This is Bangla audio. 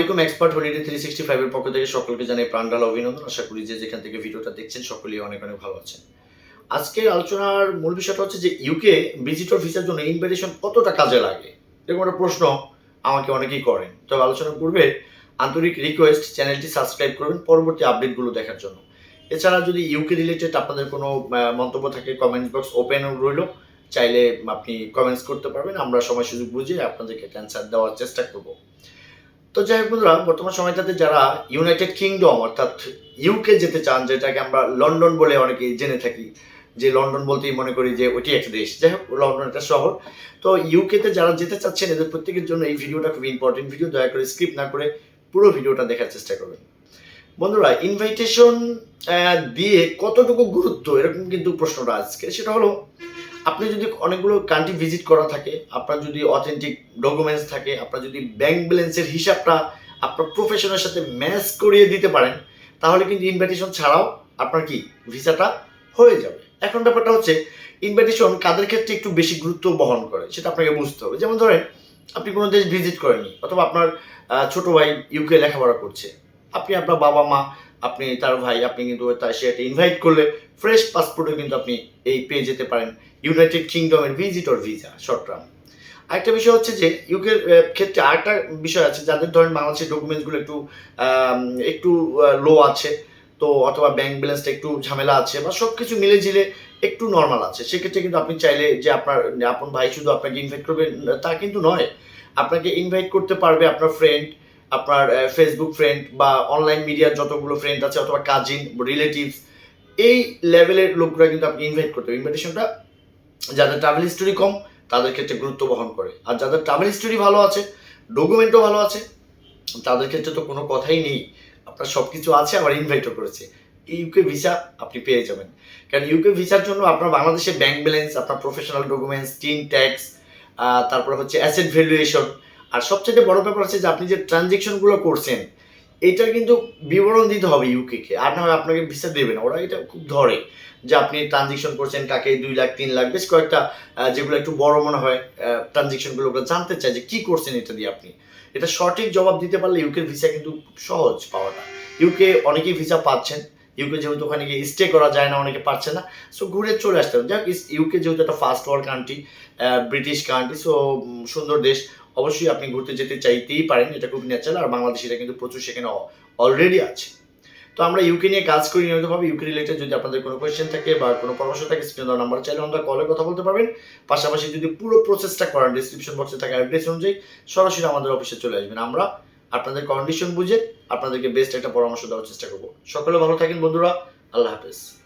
আলাইকুম এক্সপার্ট হলিডে থ্রি সিক্সটি ফাইভের পক্ষ থেকে সকলকে জানাই প্রাণডাল অভিনন্দন। আশা করি যে যেখান থেকে ভিডিওটা দেখছেন, সকলেই অনেক অনেক ভালো আছেন। আজকের আলোচনার মূল বিষয়টা হচ্ছে যে ইউকে ভিজিটর ভিসার জন্য ইনভাইটেশন কতটা কাজে লাগে? এরকম একটা প্রশ্ন আমাকে অনেকেই করেন। তবে আলোচনা পূর্বে আন্তরিক রিকোয়েস্ট চ্যানেলটি সাবস্ক্রাইব করবেন পরবর্তী আপডেটগুলো দেখার জন্য। এছাড়া যদি ইউকে রিলেটেড আপনাদের কোনো মন্তব্য থাকে কমেন্ট বক্স ওপেন রইল, চাইলে আপনি কমেন্টস করতে পারবেন। আমরা সময় সুযোগ বুঝে আপনাদেরকে ক্যান্সার দেওয়ার চেষ্টা করব। তো যাই হোক বন্ধুরা, বর্তমান সময়টাতে যারা ইউনাইটেড কিংডম অর্থাৎ ইউকে যেতে চান, যেটাকে আমরা লন্ডন বলে অনেকে জেনে থাকি, যে লন্ডন বলতেই মনে করি যে ওটি একটা দেশ। যাই হোক লন্ডন একটা শহর। তো ইউকেতে যারা যেতে চাচ্ছেন, এদের প্রত্যেকের জন্য এই ভিডিওটা খুব ইম্পর্টেন্ট ভিডিও দয়া করে স্কিপ না করে পুরো ভিডিওটা দেখার চেষ্টা করবেন। বন্ধুরা ইনভাইটেশন দিয়ে কতটুকু গুরুত্ব, এরকম কিন্তু প্রশ্নটা আজকে। সেটা হলো আপনি যদি অনেকগুলো কান্ট্রি ভিজিট করা থাকে, আপনার যদি অথেন্টিক ডকুমেন্টস থাকে, আপনার যদি ব্যাংক ব্যালেন্সের হিসাবটা আপনার প্রফেশনের সাথে ম্যাচ করিয়ে দিতে পারেন, তাহলে কিন্তু ইনভাইটেশন ছাড়াও আপনার কি, ভিসাটা হয়ে যাবে। এখন ব্যাপারটা হচ্ছে ইনভাইটেশন কাদের ক্ষেত্রে একটু বেশি গুরুত্ব বহন করে, সেটা আপনাকে বুঝতে হবে। যেমন ধরেন, আপনি কোনো দেশ ভিজিট করেননি, অথবা আপনার ছোট ভাই ইউকে লেখাপড়া করছে, আপনি আপনার বাবা মা আপনি তার ভাই, আপনি কিন্তু তার সে একটা ইনভাইট করলে ফ্রেশ পাসপোর্টে কিন্তু আপনি এই পেয়ে যেতে পারেন। ইউনাইটেড কিংডমের ভিজিটর ভিসা শর্ট টার্ম আরেকটা বিষয় হচ্ছে যে ইউকের ক্ষেত্রে আরেকটা বিষয় আছে, যাদের ধরেন বাংলাদেশের ডকুমেন্টসগুলো একটু একটু লো আছে, তো অথবা ব্যাংক ব্যালেন্সটা একটু ঝামেলা আছে বা সব কিছু মিলে ঝিলে একটু নর্মাল আছে, সেক্ষেত্রে কিন্তু আপনি চাইলে যে আপনার, আপন ভাই শুধু আপনাকে ইনভাইট করবে, তা কিন্তু নয়। আপনাকে ইনভাইট করতে পারবে আপনার ফ্রেন্ড আপনার ফেসবুক ফ্রেন্ড বা অনলাইন মিডিয়ার যতগুলো ফ্রেন্ড আছে অথবা কাজিন রিলেটিভস এই লেভেলের লোকরা কিন্তু আপনি ইনভাইট করতে ইনভাইটেশনটা যাদের ট্রাভেল হিস্টোরি কম, তাদের ক্ষেত্রে গুরুত্ব বহন করে। আর যাদের ট্রাভেল হিস্টোরি ভালো আছে ডকুমেন্টও ভালো আছে, তাদের ক্ষেত্রে তো কোনো কথাই নেই। আপনার সব কিছু আছে, আবার ইনভাইটও করেছে। ইউকে ভিসা আপনি পেয়ে যাবেন। কারণ ইউকে ভিসার জন্য আপনার বাংলাদেশের ব্যাংক ব্যালেন্স আপনার প্রফেশনাল ডকুমেন্টস টিন ট্যাক্স তারপর হচ্ছে অ্যাসেট ভ্যালুয়েশন আর সবচেয়ে বড় ব্যাপার হচ্ছে যে আপনি যে ট্রানজেকশনগুলো করছেন, এটা কিন্তু বিবরণ দিতে হবে ইউকেকে আর না হয় আপনাকে ভিসা দেবে না। ওরা এটা খুব ধরে যে আপনি ট্রানজেকশন করছেন কাকে, দুই লাখ, তিন লাখ, বেশ কয়েকটা যেগুলো একটু বড় মনে হয় ট্রানজেকশনগুলো জানতে চায় যে কি করছেন এটা দিয়ে আপনি। এটা সঠিক জবাব দিতে পারলে ইউকের ভিসা কিন্তু সহজ পাওয়াটা। ইউকে অনেকেই ভিসা পাচ্ছেন। ইউকে যেহেতু ওখানে গিয়ে স্টে করা যায় না, অনেকে পারছে না। সো ঘুরে চলে আসতে হবে। যাক ইউকে যেহেতু একটা first world country British country so সুন্দর দেশ। অবশ্যই আপনি ঘুরতে যেতে চাইতেই পারেন, এটা খুব ন্যাচারাল আর বাংলাদেশিরা কিন্তু প্রচুর সেখানে অলরেডি আছে। তো আমরা ইউকে নিয়ে কাজ করি নিয়মিতভাবে ইউকে রিলেটেড যদি আপনাদের কোনো কোয়েশ্চেন থাকে বা কোনো পরামর্শ থাকে, স্ক্রিন নাম্বার চাইলে আমরা কলে কথা বলতে পারবেন। পাশাপাশি যদি পুরো প্রসেসটা করেন ডিসক্রিপশন বক্সে থাকা অ্যাড্রেস অনুযায়ী, সরাসরি আমাদের অফিসে চলে আসবেন। আমরা আপনাদের কন্ডিশন বুঝে আপনাদেরকে বেস্ট একটা পরামর্শ দেওয়ার চেষ্টা করব। সকলে ভালো থাকেন বন্ধুরা, আল্লাহ হাফেজ।